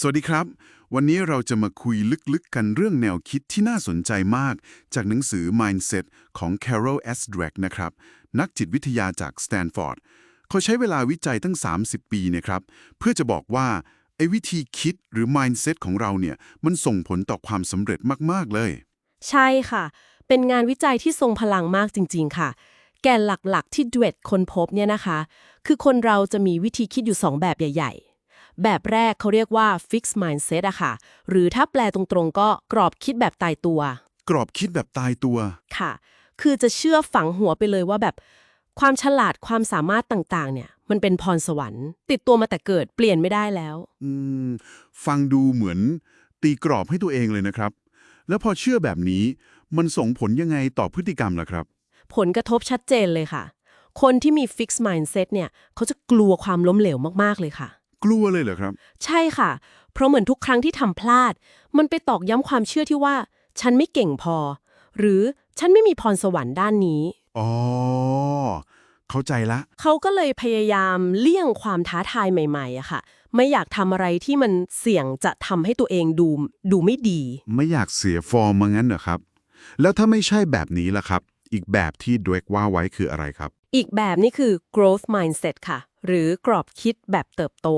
สวัสดีครับ วันนี้เราจะมาคุยลึกๆกันเรื่องแนวคิดที่น่าสนใจมาก จากหนังสือ Mindset ของ Carol S. Dweck นะครับ นักจิตวิทยาจากสแตนฟอร์ดเขาใช้เวลาวิจัยตั้ง 30 ปีนะครับ เพื่อจะบอกว่าไอ้วิธีคิดหรือ mindset ของเราเนี่ย มันส่งผลต่อความสำเร็จมาก ๆ เลย ใช่ค่ะ เป็นงานวิจัยที่ทรงพลังมากจริง ๆ ค่ะ แกนหลักๆ ที่ดเวตคนพบเนี่ยนะคะ คือคนเราจะมีวิธีคิดอยู่ 2 แบบใหญ่ ๆ แบบแรกเขาเรียกว่า fixed mindset อะค่ะ หรือถ้าแปลตรงๆ ก็กรอบคิดแบบตายตัว กรอบคิดแบบตายตัว ค่ะ คือจะเชื่อฝังหัวไปเลยว่าแบบ ความฉลาดความสามารถต่างๆ เนี่ย มันเป็นพรสวรรค์ ติดตัวมาแต่เกิดเปลี่ยนไม่ได้แล้ว อืม ฟังดูเหมือนตีกรอบให้ตัวเองเลยนะครับ แล้วพอเชื่อแบบนี้ มันส่งผลยังไงต่อพฤติกรรมล่ะครับ ผลกระทบชัดเจนเลยค่ะ คนที่มี fixed mindset เนี่ย เขาจะกลัวความล้มเหลวมากๆเลยค่ะ กลัวเลยเหรอครับ ใช่ค่ะ เพราะเหมือนทุกครั้งที่ทำพลาด มันไปตอกย้ำความเชื่อที่ว่า ฉันไม่เก่งพอ หรือฉันไม่มีพรสวรรค์ด้านนี้ อ๋อ เข้าใจละ เขาก็เลยพยายามเลี่ยงความท้าทายใหม่ๆอะค่ะ ไม่อยากทำอะไรที่มันเสี่ยงจะทำให้ตัวเองดูดูไม่ดี ไม่อยากเสียฟอร์มมางั้นเหรอครับ แล้วถ้าไม่ใช่แบบนี้ล่ะครับ อีกแบบที่ดเวกว่าไว้คืออะไรครับ อีกแบบนี่คือ growth mindset ค่ะ หรือกรอบคิดแบบเติบโต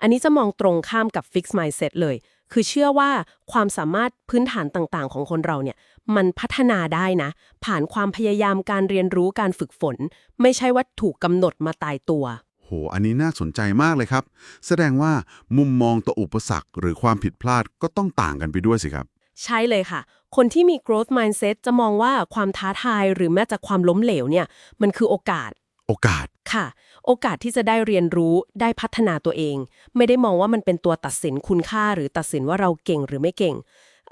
อันนี้จะมองตรงข้ามกับ fixed mindset เลย คือเชื่อว่าความสามารถพื้นฐานต่างๆ ของคนเราเนี่ย มันพัฒนาได้นะ ผ่านความพยายามการเรียนรู้การฝึกฝน ไม่ใช่ว่าถูกกำหนดมาตายตัว โห อันนี้น่าสนใจมากเลยครับ แสดงว่ามุมมองต่ออุปสรรค หรือความผิดพลาดก็ต้องต่างกันไปด้วยสิครับ ใช่เลยค่ะ คนที่มี growth mindset จะมองว่าความท้าทายหรือแม้แต่ความล้มเหลวเนี่ย มันคือโอกาส โอกาส ค่ะ โอกาสที่จะได้เรียนรู้ได้พัฒนาตัวเอง ไม่ได้มองว่ามันเป็นตัวตัดสินคุณค่าหรือตัดสินว่าเราเก่งหรือไม่เก่ง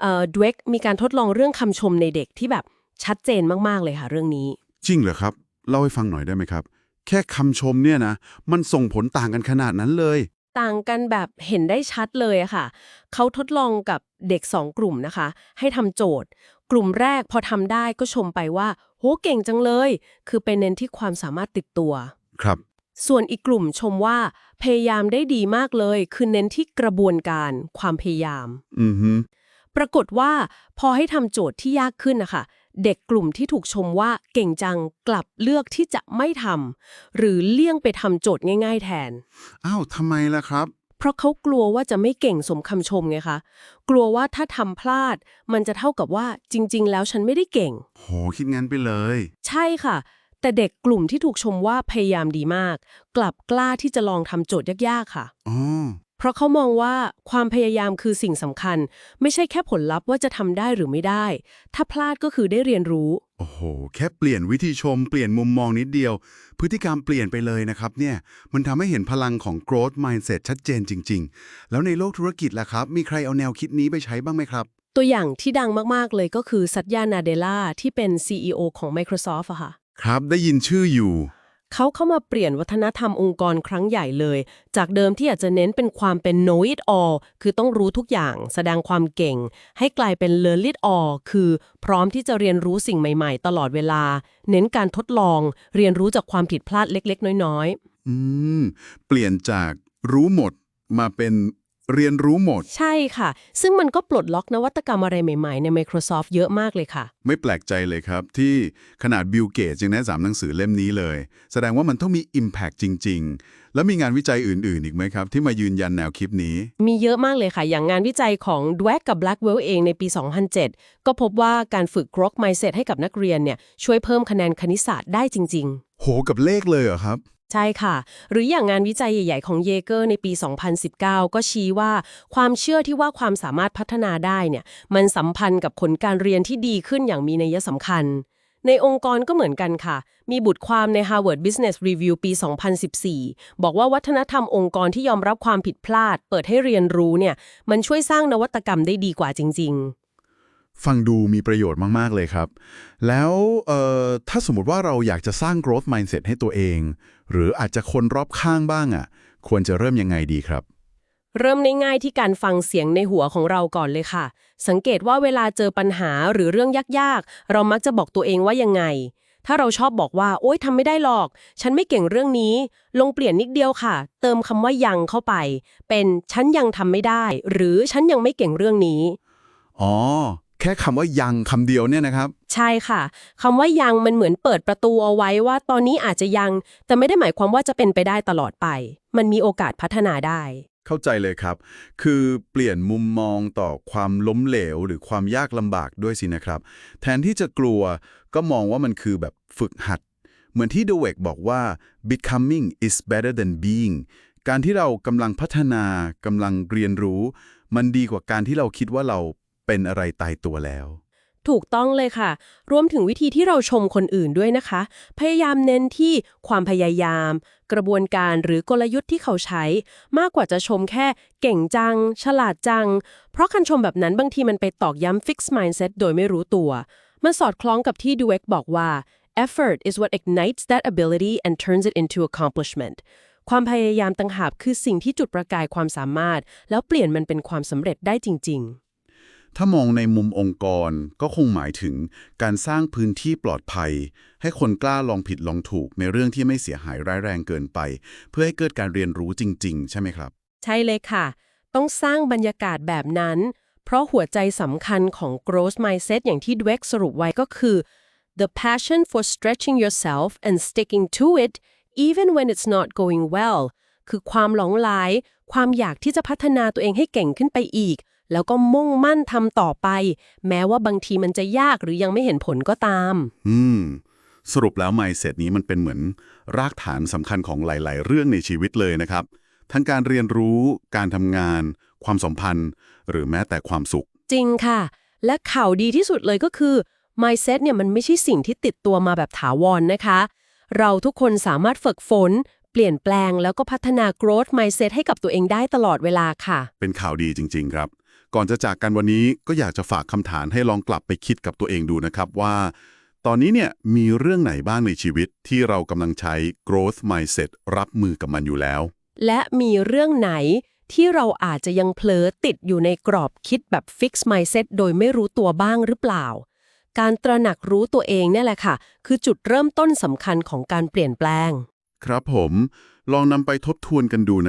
เอ่อดเวกมีการทดลองเรื่องคำชมในเด็กที่แบบชัดเจนมาก ๆ เลยค่ะเรื่องนี้ จริงเหรอครับ เล่าให้ฟังหน่อยได้ไหมครับ แค่คำชมเนี่ยนะ มันส่งผลต่างกันขนาดนั้นเลย ต่างกันแบบเห็นได้ชัดเลยอะค่ะ เขาทดลองกับเด็กสองกลุ่มนะคะ ให้ทำโจทย์ กลุ่มแรกพอทำได้ก็ชมไปว่า โหเก่งจังเลย คือไปเน้นที่ความสามารถติดตัว ครับ ส่วนอีกกลุ่มชมว่า พยายามได้ดีมากเลย คือเน้นที่กระบวนการ ความพยายาม อือฮึปรากฏว่า พอให้ทำโจทย์ที่ยากขึ้นนะคะเด็กกลุ่มที่ถูกชมว่าเก่งจังกลับเลือกที่จะไม่ทำหรือเลี่ยงไปทำโจทย์ง่าย ๆ แทน อ้าวทำไมล่ะครับเพ ราะเขากลัวว่าจะไม่เก่งสมคำชมไงคะ กลัวว่าถ้าทำพลาด มันจะเท่ากับว่าจริง ๆ แล้วฉันไม่ได้เก่ง โหคิดงั้นไปเลย ใช่ค่ะ แต่เด็กกลุ่มที่ถูกชมว่าพยายามดีมาก กลับกล้าที่จะลองทำโจทย์ยากๆค่ะ อ๋อ เพราะเขามองว่าความพยายามคือสิ่งสำคัญ ไม่ใช่แค่ผลลัพธ์ว่าจะทำได้หรือไม่ได้ ถ้าพลาดก็คือได้เรียนรู้ โอ้โห แค่เปลี่ยนวิธีชมเปลี่ยนมุมมองนิดเดียว พฤติกรรมเปลี่ยนไปเลยนะครับเนี่ยมันทำให้เห็นพลังของ growth mindset ชัดเจนจริง ๆ แล้วในโลกธุรกิจล่ะครับ มีใครเอาแนวคิดนี้ไปใช้บ้างไหมครับ ตัวอย่างที่ดังมากๆเลยก็คือสัตยานาเดล่าที่เป็น CEO ของ Microsoft อะค่ะ ครับได้ยินชื่ออยู่ เขาเข้ามาเปลี่ยนวัฒนธรรมองค์กรครั้งใหญ่เลย จากเดิมที่อาจจะเน้นเป็นความเป็น know it all คือต้องรู้ทุกอย่างแสดงความเก่ง ให้กลายเป็น learn it all คือพร้อมที่จะเรียนรู้สิ่งใหม่ๆ ตลอดเวลา เน้นการทดลอง เรียนรู้จากความผิดพลาดเล็กๆ น้อยอืม เปลี่ยนจากรู้หมดมาเป็น เรียนรู้หมดๆใช่ค่ะ ซึ่งมันก็ปลดล็อกนวัตกรรมอะไรใหม่ๆ ใน Microsoft เยอะมากเลยค่ะ ไม่แปลกใจเลยครับ ที่ขนาดบิลเกตยังแนะนำหนังสือเล่มนี้เลย แสดงว่ามันต้องมี Impact จริง ๆ แล้วมีงานวิจัยอื่น ๆ อีกไหมครับ ที่มายืนยันแนวคิดนี้ มีเยอะมากเลยค่ะ อย่างงานวิจัยของ d w a c กับ Blackwell เองในปี 2007 ก็พบว่าการฝึก growth mindset ให้กับนักเรียนเนี่ยช่วยเพิ่มคะแนนคณิตศาสตร์ได้จริง ๆ โหกับเลขเลยเหรอครับ ใช่ค่ะ หรืออย่างงานวิจัยใหญ่ ๆ ของเยเกอร์ในปี 2019 ก็ชี้ว่า ความเชื่อที่ว่าความสามารถพัฒนาได้เนี่ยมันสัมพันธ์กับผลการเรียนที่ดีขึ้นอย่างมีนัยสำคัญ ในองค์กรก็เหมือนกันค่ะ มีบุตรความใน Harvard Business Review ปี 2014 บอกว่าวัฒนธรรมองค์กรที่ยอมรับความผิดพลาด เปิดให้เรียนรู้เนี่ยมันช่วยสร้างนวัตกรรมได้ดีกว่าจริง ๆ ฟังดูมีประโยชน์มาก ๆ เลยครับ แล้วเอ่อถ้าสมมติว่าเราอยากจะสร้าง growth mindset ให้ตัวเอง หรืออาจจะคนรอบข้างบ้างอะ่ะ ควรจะเริ่มยังไงดีครับ เริ่มง่ายๆที่การฟังเสียงในหัวของเราก่อนเลยค่ะ สังเกตว่าเวลาเจอปัญหาหรือเรื่องยากๆ เรามักจะบอกตัวเองว่ายังไง ถ้าเราชอบบอกว่า โอ๊ยทำไม่ได้หรอก ฉันไม่เก่งเรื่องนี้ ลงเปลี่ยนนิดเดียวค่ะ เติมคำว่ายังเข้าไป เป็นฉันยังทำไม่ได้ หรือฉันยังไม่เก่งเรื่องนี้ อ๋อแค่คำว่ายังคำเดียวเนี่ยนะครับ ใช่ค่ะคำว่ายังมันเหมือนเปิดประตูเอาไว้ว่า ตอนนี้อาจจะยัง แต่ไม่ได้หมายความว่าจะเป็นไปได้ตลอดไป มันมีโอกาสพัฒนาได้ เข้าใจเลยครับ คือเปลี่ยนมุมมองต่อความล้มเหลว หรือความยากลำบากด้วยสินะครับ แทนที่จะกลัวก็มองว่ามันคือแบบฝึกหัด เหมือนที่เดเวกบอกว่า becoming is better than being การที่เรากำลังพัฒนากำลังเรียนรู้ มันดีกว่าการที่เราคิดว่าเรา เป็นอะไรตายตัวแล้ว ถูกต้องเลยค่ะ รวมถึงวิธีที่เราชมคนอื่นด้วยนะคะ พยายามเน้นที่ความพยายาม กระบวนการหรือกลยุทธ์ที่เขาใช้ มากกว่าจะชมแค่เก่งจัง ฉลาดจัง เพราะคันชมแบบนั้นบางทีมันไปตอกย้ำ fixed mindset โดยไม่รู้ตัว มันสอดคล้องกับที่ดูเอกบอกว่า effort is what ignites that ability and turns it into accomplishment ความพยายามต่างหากคือสิ่งที่จุดประกายความสามารถ แล้วเปลี่ยนมันเป็นความสำเร็จได้จริง ๆ ถ้ามองในมุมองค์กรก็คงหมายถึงการสร้างพื้นที่ปลอดภัย ให้คนกล้าลองผิดลองถูกในเรื่องที่ไม่เสียหายร้ายแรงเกินไป เพื่อให้เกิดการเรียนรู้จริง ๆ ใช่ไหมครับ ใช่เลยค่ะ ต้องสร้างบรรยากาศแบบนั้น เพราะหัวใจสำคัญของ growth mindset อย่างที่ Dweck สรุปไว้ก็คือ the passion for stretching yourself and sticking to it even when it's not going well คือความหลงไหลความอยากที่จะพัฒนาตัวเองให้เก่งขึ้นไปอีก แล้วก็มุ่งมั่นทำต่อไป แม้ว่าบางทีมันจะยากหรือยังไม่เห็นผลก็ตาม อืม สรุปแล้ว mindset นี้มันเป็นเหมือน รากฐานสำคัญของหลาย ๆ เรื่องในชีวิตเลยนะครับ ทั้งการเรียนรู้ การทำงาน ความสัมพันธ์ หรือแม้แต่ความสุข จริงค่ะ และข่าวดีที่สุดเลยก็คือ mindset เนี่ยมันไม่ใช่สิ่งที่ติดตัวมาแบบถาวรนะคะ เราทุกคนสามารถฝึกฝนเปลี่ยนแปลงแล้วก็พัฒนา growth mindset ให้กับตัวเองได้ตลอดเวลาค่ะ เป็นข่าวดีจริง ๆ ครับ ก่อนจะจากกันวันนี้ก็อยากจะฝากคำถามให้ลองกลับไปคิดกับตัวเองดูนะครับว่า ตอนนี้เนี่ยมีเรื่องไหนบ้างในชีวิตที่เรากำลังใช้ growth mindset รับมือกับมันอยู่แล้ว และมีเรื่องไหนที่เราอาจจะยังเผลอติดอยู่ในกรอบคิดแบบ fix mindset โดยไม่รู้ตัวบ้างหรือเปล่า การตระหนักรู้ตัวเองเนี่ยแหละค่ะ คือจุดเริ่มต้นสำคัญของการเปลี่ยนแปลง ครับผม ลองนำไปทบทวนกันดูนะ